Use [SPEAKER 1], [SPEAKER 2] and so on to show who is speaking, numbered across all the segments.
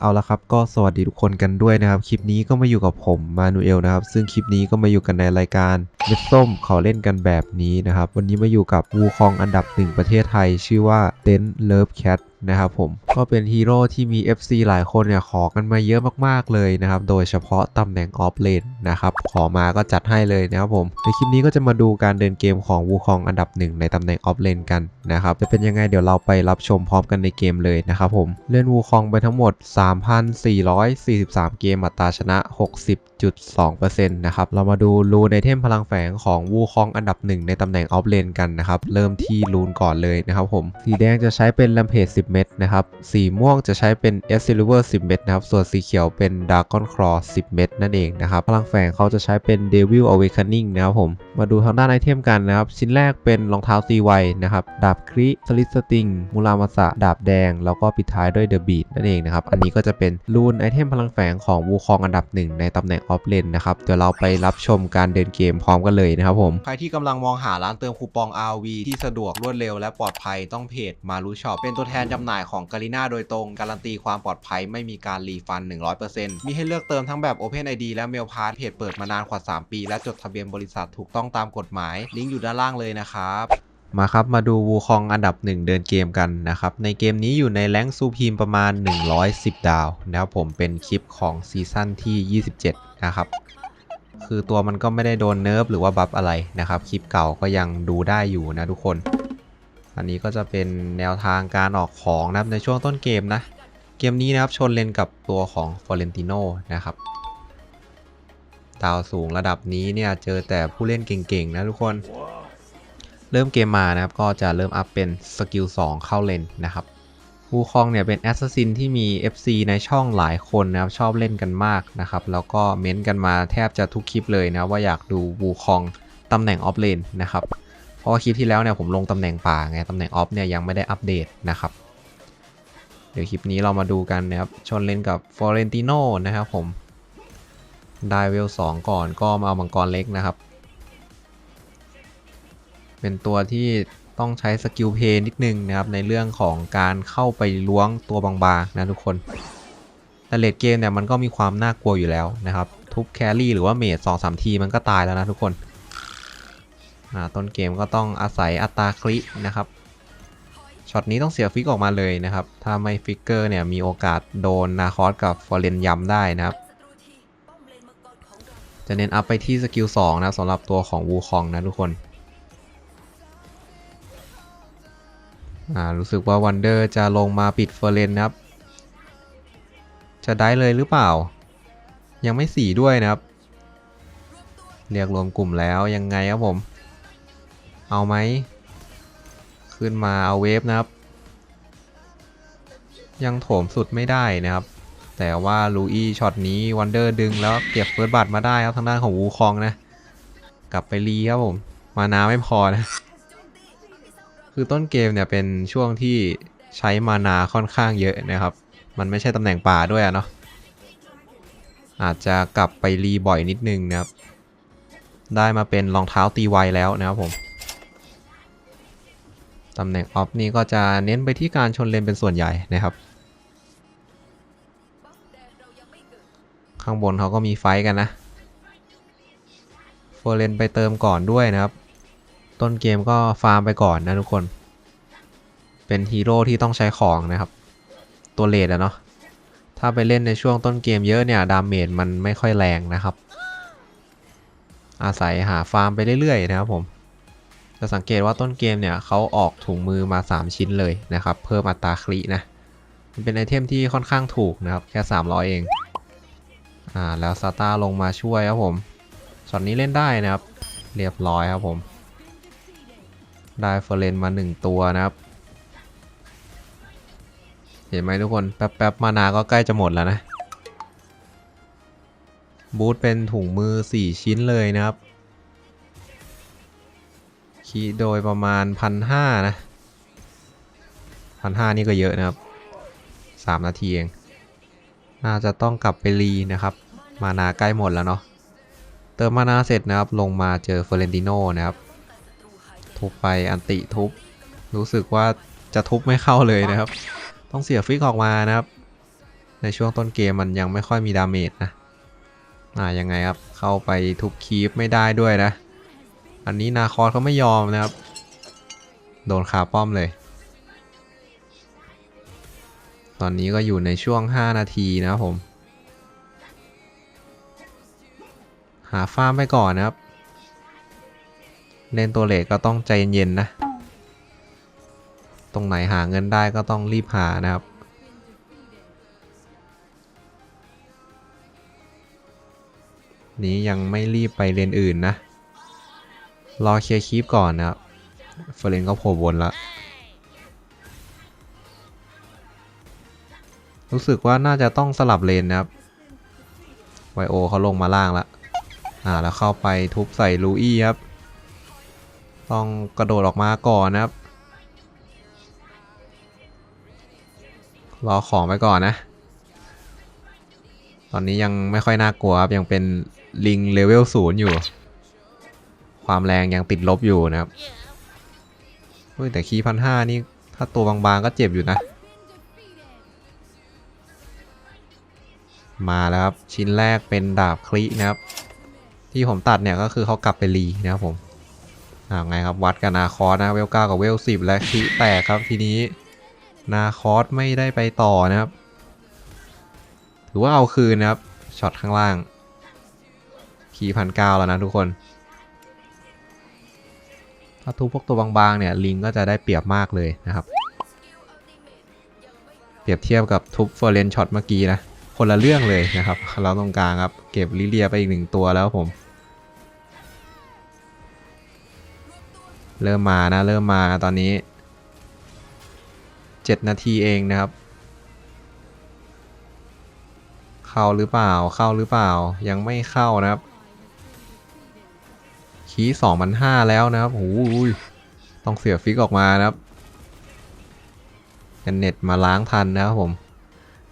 [SPEAKER 1] เอาละครับก็สวัสดีทุกคนกันด้วยนะครับ คลิปนี้ก็มาอยู่กับผมมานูเอลนะครับ ซึ่งคลิปนี้ก็มาอยู่กันในรายการเม็ดส้มเขาเล่นกันแบบนี้นะครับ วันนี้มาอยู่กับวูคองอันดับหนึ่งประเทศไทย ชื่อว่าเต็นเลิฟแคท นะครับผมก็เป็นฮีโร่ที่มี FC หลายคนเนี่ยขอกันมาเยอะมากๆเลยนะครับโดยเฉพาะตำแหน่งออฟเลนนะครับขอมาก็จัดให้เลยนะครับผมในคลิปนี้ก็จะมาดูการเดินเกมของวูคองอันดับหนึ่งในตำแหน่งออฟเลนกันนะครับจะเป็นยังไงเดี๋ยวเราไปรับชมพร้อมกันในเกมเลยนะครับผมเล่นวูคองไปทั้งหมด 3,443 เกมอัตราชนะ 60.2%นะครับ เรามาดูรูนไอเทมพลังแฝงของวูคองอันดับหนึ่งในตำแหน่งออฟเลนกันนะครับ เริ่มที่รูนก่อนเลยนะครับผม สีแดงจะใช้เป็น Rampage 10 เม็ดนะครับ สีม่วงจะใช้เป็น e x c a l i b u r 10 เม็ดนะครับ ส่วนสีเขียวเป็น Dragon Claw 10 เม็ดนั่นเองนะครับ พลังแฝงเขาจะใช้เป็น Devil Awakening นะครับผม มาดูทางด้านไอเทมกันนะครับ ชิ้นแรกเป็นรองเท้าตีไวนะครับ ดาบคริสลิสติง มูรามาสะ ดาบแดง แล้วก็ปิดท้ายด้วยเดอะบีดนั่นเองนะครับ อันนี้ก็จะเป็นรูนไอเทมพลังแฝงของวูคองอันดับหนึ่งในตำแหน่งออฟเลนนะครับ เดี๋ยวเราไปรับชมการเดินเกมพร้อมกันเลยนะครับผม ใครที่กำลังมองหาร้านเติมคูปอง RV ที่สะดวกรวดเร็วและปลอดภัยต้องเพจมารูช็อปเป็นตัวแทนจำำหน่ายของกาลิน่าโดยตรง การันตีความปลอดภัยไม่มีการรีฟัน 100%มีให้เลือกเติมทั้งแบบ Open ID และ Mail Pass เพจเปิดมานานกว่า 3 ปี และจดทะเบียนบริษัทถูกต้องตามกฎหมาย ลิงก์อยู่ด้านล่างเลยนะครับมาครับ มาดูวูคองอันดับ 1 เดินเกมกันนะครับ ในเกมนี้อยู่ในแรงซูพีมประมาณ 110 ดาวนะครับผมเป็นคลิปของซีซั่นที่ 27 นะครับ คือตัวมันก็ไม่ได้โดนเนิร์ฟหรือว่าบัฟอะไรนะครับ คลิปเก่าก็ยังดูได้อยู่นะทุกคน อันนี้ก็จะเป็นแนวทางการออกของนะครับในช่วงต้นเกมนะ เกมนี้นะครับชนเลนกับตัวของฟอเรนติโนนะครับดาวสูงระดับนี้เนี่ยเจอแต่ผู้เล่นเก่งๆนะทุกคน เริ่มเกมมานะครับก็จะเริ่มอัพเป็นสกิล2เข้าเลนนะครับวูคองเนี่ยเป็นแอสซัสซินที่มี FC ในช่องหลายคนนะครับชอบเล่นกันมากนะครับแล้วก็เม้นต์กันมาแทบจะทุกคลิปเลยนะว่าอยากดูวูคองตำแหน่งออฟเลนนะครับ เพราะคลิปที่แล้วเนี่ยผมลงตำแหน่งป่าไงตำแหน่งออฟเนี่ยยังไม่ได้อัปเดตนะครับเดี๋ยวคลิปนี้เรามาดูกันนะครับชนเลนกับฟอเรนติโนนะครับผมได้เวล2ก่อนก็มาเอามังกรเล็กนะครับ เป็นตัวที่ต้องใช้สกิลเพย์นิดนึงนะครับ ในเรื่องของการเข้าไปล้วงตัวบางๆนะทุกคน แต่เลดเกมเนี่ยมันก็มีความน่ากลัวอยู่แล้วนะครับ ทุบแครี่หรือว่าเมจสองสามทีมันก็ตายแล้วนะทุกคน ต้นเกมก็ต้องอาศัยอัตราคลินะครับช็อตนี้ต้องเสียฟิกออกมาเลยนะครับ ถ้าไม่ฟิกเกอร์เนี่ยมีโอกาสโดนนาคอสกับฟอร์เรนยำได้นะครับ จะเน้นอัพไปที่สกิล2นะสำหรับตัวของวูคองนะทุกคนรู้สึกว่าวันเดอร์จะลงมาปิดเฟอร์เรนนะครับ จะได้เลยหรือเปล่า ยังไม่สีด้วยนะครับ เรียกรวมกลุ่มแล้วยังไงครับผม เอาไหม ขึ้นมาเอาเวฟนะครับ ยังโถมสุดไม่ได้นะครับ แต่ว่าลูอี้ช็อตนี้วันเดอร์ดึงแล้วเก็บเฟิร์สบัตมาได้ครับทางด้านของวูคองนะ กลับไปรีครับผม มานาไม่พอนะ คือต้นเกมเนี่ยเป็นช่วงที่ใช้มานาค่อนข้างเยอะนะครับ มันไม่ใช่ตำแหน่งป่าด้วยอะเนาะอาจจะกลับไปรีบ่อยนิดนึงนะครับ ได้มาเป็นรองเท้าตีไวแล้วนะครับผม ตำแหน่งออฟนี่ก็จะเน้นไปที่การชนเลนเป็นส่วนใหญ่นะครับ ข้างบนเขาก็มีไฟกันนะโฟเรนไปเติมก่อนด้วยนะครับ ต้นเกมก็ฟาร์มไปก่อนนะทุกคน เป็นฮีโร่ที่ต้องใช้ของนะครับ ตัวเลดอะเนาะถ้าไปเล่นในช่วงต้นเกมเยอะเนี่ยดาเมจมันไม่ค่อยแรงนะครับ อาศัยหาฟาร์มไปเรื่อยๆนะครับผม จะสังเกตว่าต้นเกมเนี่ยเขาออกถุงมือมา 3 ชิ้นเลยนะครับ เพิ่มอัตราคลินะมันเป็นไอเทมที่ค่อนข้างถูกนะครับ แค่ 300 เอง อ่า แล้วซาต้าลงมาช่วยครับผมช็อตนี้เล่นได้นะครับ เรียบร้อยครับผม ได้เฟอร์เรนมา 1 ตัวนะครับ เห็นไหมทุกคน แป๊บๆ มานาก็ใกล้จะหมดแล้วนะ บูทเป็นถุงมือ 4 ชิ้นเลยนะครับ คีโดยประมาณพันห้านะพันห้านี่ก็เยอะนะครับสามนาทีเอง น่าจะต้องกลับไปรีนะครับ มานาใกล้หมดแล้วเนาะ เติมมานาเสร็จนะครับ ลงมาเจอเฟอร์เรนติโนนะครับ ทุบไปอันติทุบ รู้สึกว่าจะทุบไม่เข้าเลยนะครับ ต้องเสียฟิกออกมานะครับ ในช่วงต้นเกมมันยังไม่ค่อยมีดาเมจนะ อ่ายังไงครับ เข้าไปทุบคีปไม่ได้ด้วยนะ อันนี้นาคอสเขาไม่ยอมนะครับ โดนคาป้อมเลย ตอนนี้ก็อยู่ในช่วง 5 นาทีนะครับผม หาฟาร์มไปก่อนนะครับ เล่นตัวเลทก็ต้องใจเย็นๆนะ ตรงไหนหาเงินได้ก็ต้องรีบหานะครับนี้ยังไม่รีบไปเลนอื่นนะ รอเคลียร์คีปก่อนนะครับเฟรนก็โผล่บนละรู้สึกว่าน่าจะต้องสลับเลนนะครับ ไวโอเขาลงมาล่างละอ่าแล้วเข้าไปทุบใส่ลูอี้ครับ ต้องกระโดดออกมาก่อนนะครับ รอของไปก่อนนะ ตอนนี้ยังไม่ค่อยน่ากลัวครับ ยังเป็นลิงเลเวลศูนย์อยู่ ความแรงยังติดลบอยู่นะครับเฮ้ยแต่คีพันห้านี่ถ้าตัวบางๆก็เจ็บอยู่นะ มาแล้วครับ ชิ้นแรกเป็นดาบคลินะครับ ที่ผมตัดเนี่ยก็คือเขากลับไปรีนะครับผมอาไงครับวัดกันนาคอสนะเวลเก้ากับเวลสิบและคลิแตกครับทีนี้นาคอสไม่ได้ไปต่อนะครับ ถือว่าเอาคืนนะครับช็อตข้างล่างคีพันเก้าแล้วนะทุกคนาทุบพวกตัวบางๆเนี่ยลิงก็จะได้เปรียบมากเลยนะครับ เปรียบเทียบกับทุบเฟอร์เรนช็อตเมื่อกี้นะ คนละเรื่องเลยนะครับ เราตรงกลางครับ เก็บลิเลียไปอีกหนึ่งตัวแล้วผม เริ่มมานะ เริ่มมาตอนนี้ 7 นาทีเองนะครับ เข้าหรือเปล่าเข้าหรือเปล่ายังไม่เข้านะครับ คีสองพันห้าแล้วนะครับโอ้ยต้องเสียฟิกออกมานะครับกันเน็ตมาล้างทันนะครับผม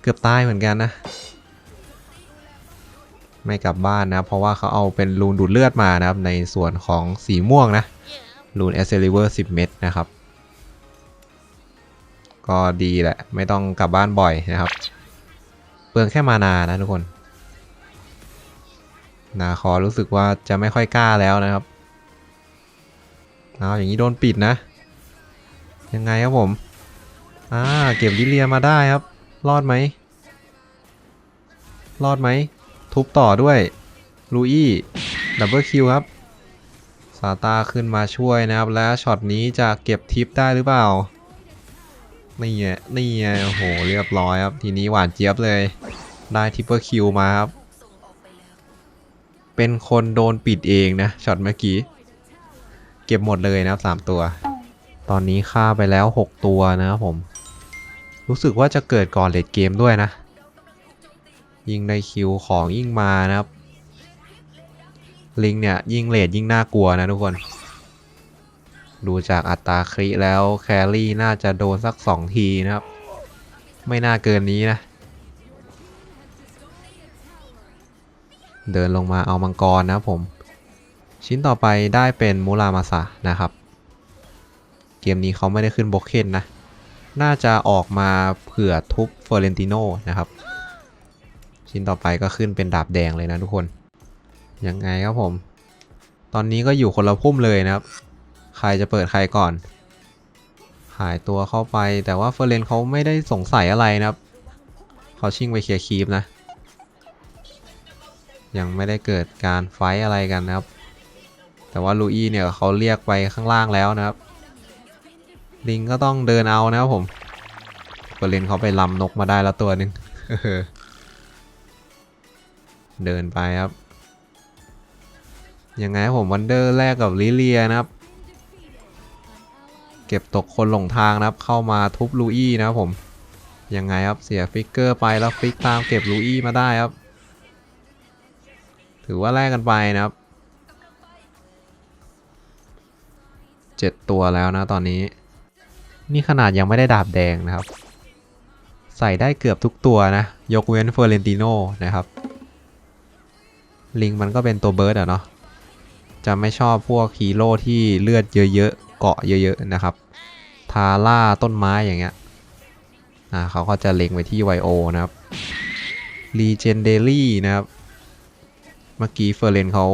[SPEAKER 1] เกือบตายเหมือนกันนะ ไม่กลับบ้านนะ เพราะว่าเขาเอาเป็นรูนดูดเลือดมานะครับ ในส่วนของสีม่วงนะรูนเอสเซลิเวอร์10เม็ดนะครับ ก็ดีแหละ ไม่ต้องกลับบ้านบ่อยนะครับ เปลืองแค่มานานะทุกคนนาคอรู้สึกว่าจะไม่ค่อยกล้าแล้วนะครับ เอาอย่างนี้โดนปิดนะ ยังไงครับผม อ่า เก็บลิเลียมาได้ครับ รอดไหม รอดไหม ทุบต่อด้วย ลูอี้ดับเบิลคิวครับ ซาตาขึ้นมาช่วยนะครับ และช็อตนี้จะเก็บทิปได้หรือเปล่า นี่ไงนี่ไงโอ้โห เรียบร้อยครับ ทีนี้หวานเจี๊ยบเลย ได้ทิปเปอร์คิวมาครับ เป็นคนโดนปิดเองนะ ช็อตเมื่อกี้ เก็บหมดเลยนะครับ3ตัว ตอนนี้ฆ่าไปแล้ว6ตัวนะครับผม รู้สึกว่าจะเกิดก่อนเลดเกมด้วยนะ ยิงในคิวของยิ่งมานะครับ ลิงเนี่ยยิ่งเลดยิ่งน่ากลัวนะทุกคน ดูจากอัตราคริแล้วแครี่น่าจะโดนสัก2ทีนะครับ ไม่น่าเกินนี้นะเดินลงมาเอามังกรนะครับผม ชิ้นต่อไปได้เป็นมูรามาสะนะครับ เกมนี้เขาไม่ได้ขึ้นบล็อกเคนนะ น่าจะออกมาเผื่อทุบเฟอร์เรนติโนนะครับ ชิ้นต่อไปก็ขึ้นเป็นดาบแดงเลยนะทุกคน ยังไงครับผม ตอนนี้ก็อยู่คนละพุ่มเลยนะครับ ใครจะเปิดใครก่อน หายตัวเข้าไปแต่ว่าเฟอร์เรนเขาไม่ได้สงสัยอะไรนะครับเขาชิ่งไปเคลียร์คีปนะ ยังไม่ได้เกิดการไฟท์อะไรกันนะครับ แต่ว่าลูอี้เนี่ยเขาเรียกไปข้างล่างแล้วนะครับ ลิงก็ต้องเดินเอานะครับผมเปอร์เลนเขาไปลำนกมาได้แล้วตัวหนึ่งเดินไปครับ ยังไงผมวันเดอร์แรกกับลิเลียนะครับ เก็บตกคนหลงทางนะครับ เข้ามาทุบลูอี้นะครับผม ยังไงครับเสียฟิกเกอร์ไปแล้วฟิกตามเก็บลูอี้มาได้ครับ ถือว่าแลกกันไปนะครับ เจ็ดตัวแล้วนะตอนนี้ นี่ขนาดยังไม่ได้ดาบแดงนะครับ ใส่ได้เกือบทุกตัวนะ ยกเว้นเฟอร์เรนติโนนะครับ ลิงมันก็เป็นตัวเบิร์ดอะเนาะจะไม่ชอบพวกฮีโร่ที่เลือดเยอะๆ เกาะเยอะๆนะครับ ทาร่าต้นไม้อย่างเงี้ยอ่าเขาก็จะเล็งไปที่ไวโอนะครับ Legendary นะครับ เมื่อกี้เฟอร์เรนเขา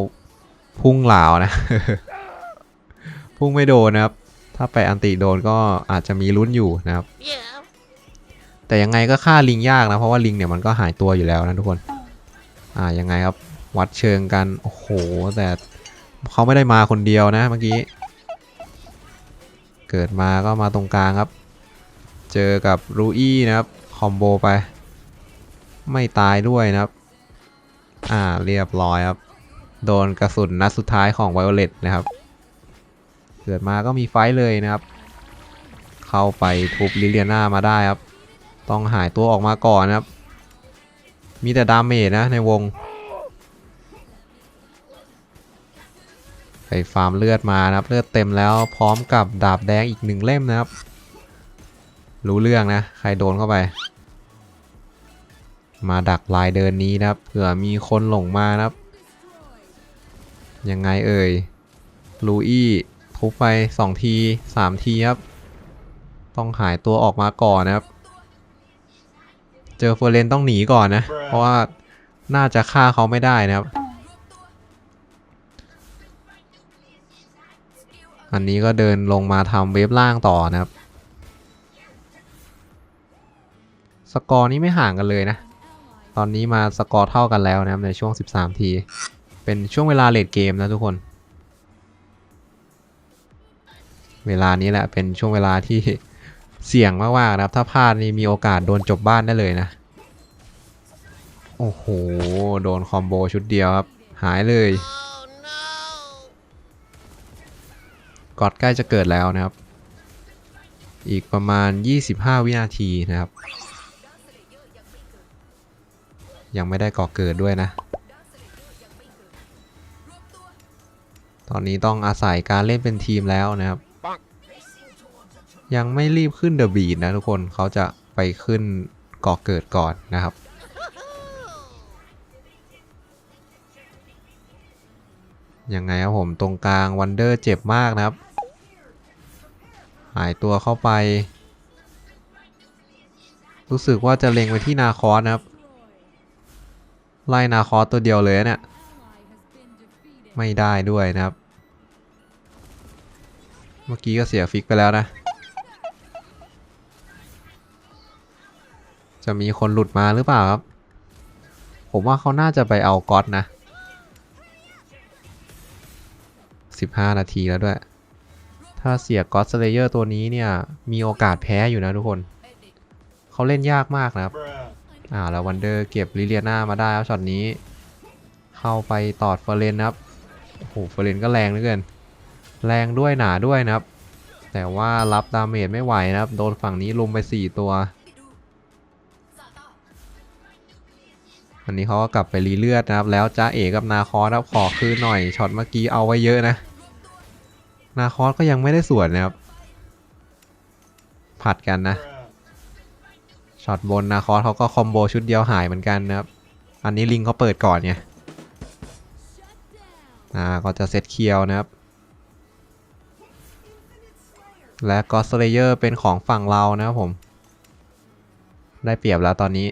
[SPEAKER 1] พุ่งเหลาวนะ พุ่งไม่โดนนะครับ ถ้าไปอันติโดนก็อาจจะมีลุ้นอยู่นะครับ
[SPEAKER 2] Yeah.
[SPEAKER 1] แต่ยังไงก็ฆ่าลิงยากนะ เพราะว่าลิงเนี่ยมันก็หายตัวอยู่แล้วนะทุกคน อ่ายังไงครับ วัดเชิงกัน โอ้โห แต่เขาไม่ได้มาคนเดียวนะเมื่อกี้ เกิดมาก็มาตรงกลางครับ เจอกับรูอี้นะครับ คอมโบไป ไม่ตายด้วยนะครับ อ่าเรียบร้อยครับ โดนกระสุนนัดสุดท้ายของไวโอเลตนะครับ เกิดมาก็มีไฟเลยนะครับ เข้าไปทุบลิเลียนามาได้ครับ ต้องหายตัวออกมาก่อนนะครับ มีแต่ดาเมจนะในวง ไปฟาร์มเลือดมานะครับ เลือดเต็มแล้วพร้อมกับดาบแดงอีกหนึ่งเล่มนะครับ รู้เรื่องนะ ใครโดนเข้าไป มาดักลายเดินนี้นะครับ เผื่อมีคนหลงมานะครับ ยังไงเอ่ย ลูอี้ ทุบไป2ที3ทีครับ ต้องหายตัวออกมาก่อนนะครับ เจอเฟอร์เรนต้องหนีก่อนนะ เพราะว่าน่าจะฆ่าเขาไม่ได้นะครับ อันนี้ก็เดินลงมาทำเวฟล่างต่อนะครับ สกอร์นี้ไม่ห่างกันเลยนะ ตอนนี้มาสกอร์เท่ากันแล้วนะครับในช่วง 13 ที เป็นช่วงเวลาเลดเกมนะทุกคน เวลานี้แหละเป็นช่วงเวลาที่เสี่ยงมากๆนะครับ ถ้าพลาดนี่มีโอกาสโดนจบบ้านได้เลยนะ โอ้โห โดนคอมโบชุดเดียวครับ หายเลย
[SPEAKER 2] Oh no.
[SPEAKER 1] กอดใกล้จะเกิดแล้วนะครับ อีกประมาณ 25 วินาทีนะครับ ยังไม่ได้ก่อเกิดด้วยนะ ตอนนี้ต้องอาศัยการเล่นเป็นทีมแล้วนะครับ ยังไม่รีบขึ้นเดอะบีดนะทุกคนเขาจะไปขึ้นก่อเกิดก่อนนะครับยังไงครับผมตรงกลางวันเดอร์เจ็บมากนะครับ หายตัวเข้าไป รู้สึกว่าจะเล็งไปที่นาคอสนะครับ ไล่นาคอสตัวเดียวเลยนะเนี่ยไม่ได้ด้วยนะครับ เมื่อกี้ก็เสียฟิกไปแล้วนะ จะมีคนหลุดมาหรือเปล่าครับ ผมว่าเขาน่าจะไปเอาก๊อตนะ 15 นาทีแล้วด้วย ถ้าเสียก๊อตสเลเยอร์ตัวนี้เนี่ย มีโอกาสแพ้อยู่นะทุกคน เขาเล่นยากมากนะครับ อ่า แล้ววันเดอร์เก็บลิเลียนามาได้ครับช็อตนี้ เข้าไปตอดเฟรนนะครับ โอ้โห เฟอร์เรนก็แรงเหลือเกิน แรงด้วยหนาด้วยนะครับ แต่ว่ารับดาเมจไม่ไหวนะครับ โดนฝั่งนี้ลุมไป 4 ตัว อันนี้เขาก็กลับไปรีเลือดนะครับ แล้วจ้าเอกกับนาคอสครับขอคืนหน่อยช็อตเมื่อกี้เอาไว้เยอะนะ นาคอสก็ยังไม่ได้สวนนะครับ ผัดกันนะช็อตบนนาคอสเขาก็คอมโบชุดเดียวหายเหมือนกันนะครับ อันนี้ลิงเขาเปิดก่อนไงอ่าก็จะเซตเคียวนะครับ และก็สเลเยอร์เป็นของฝั่งเรานะครับผม ได้เปรียบแล้วตอนนี้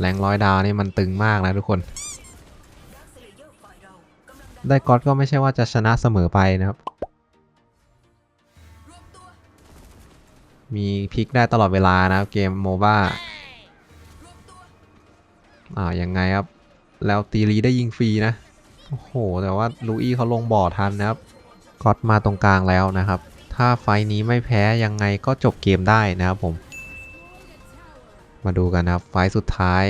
[SPEAKER 1] แรงร้อยดาวนี่มันตึงมากนะทุกคน ได้ก๊อตก็ไม่ใช่ว่าจะชนะเสมอไปนะครับ มีพลิกได้ตลอดเวลานะครับเกมโมบ้าอ่ายังไงครับ แล้วตีรีได้ยิงฟรีนะ โอ้โห แต่ว่าลูอี้เขาลงบ่อทันนะครับก๊อตมาตรงกลางแล้วนะครับ ถ้าไฟนี้ไม่แพ้ยังไงก็จบเกมได้นะครับผม มาดูกันนะครับ ไฟสุดท้าย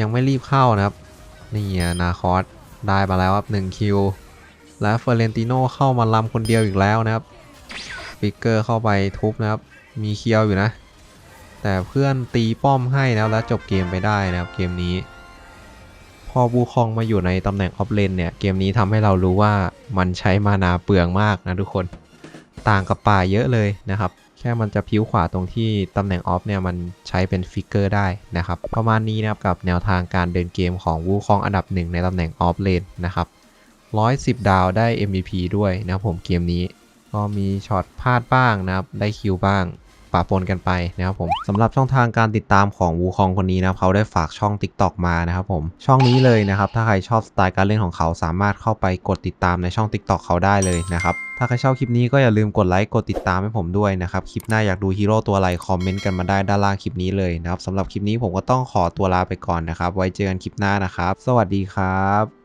[SPEAKER 1] ยังไม่รีบเข้านะครับ นี่นาคอสได้มาแล้วครับ1คิว และเฟอร์เรนติโนเข้ามาลำคนเดียวอีกแล้วนะครับฟิกเกอร์เข้าไปทุบนะครับ มีเคียวอยู่นะ แต่เพื่อนตีป้อมให้แล้วแล้วจบเกมไปได้นะครับเกมนี้ พอบูคองมาอยู่ในตำแหน่งออฟเลนเนี่ย เกมนี้ทำให้เรารู้ว่ามันใช้มานาเปลืองมากนะทุกคน ต่างกับป่าเยอะเลยนะครับ แค่มันจะพิ้วขวาตรงที่ตำแหน่งออฟเนี่ยมันใช้เป็นฟิกเกอร์ได้นะครับ ประมาณนี้นะครับกับแนวทางการเดินเกมของวูคองอันดับหนึ่งในตำแหน่งออฟเลนนะครับ 110 ดาวได้ MVP ด้วยนะครับผมเกมนี้ ก็มีช็อตพลาดบ้างนะครับ ได้คิวบ้าง ปะปนกันไปนะครับผมสำหรับช่องทางการติดตามของวูคองคนนี้นะครับเขาได้ฝากช่อง TikTok มานะครับผมช่องนี้เลยนะครับถ้าใครชอบสไตล์การเล่นของเขาสามารถเข้าไปกดติดตามในช่อง TikTok เขาได้เลยนะครับถ้าใครชอบคลิปนี้ก็อย่าลืมกดไลค์กดติดตามให้ผมด้วยนะครับคลิปหน้าอยากดูฮีโร่ตัวอะไรคอมเมนต์กันมาได้ด้านล่างคลิปนี้เลยนะครับสำหรับคลิปนี้ผมก็ต้องขอตัวลาไปก่อนนะครับไว้เจอกันคลิปหน้านะครับ สวัสดีครับ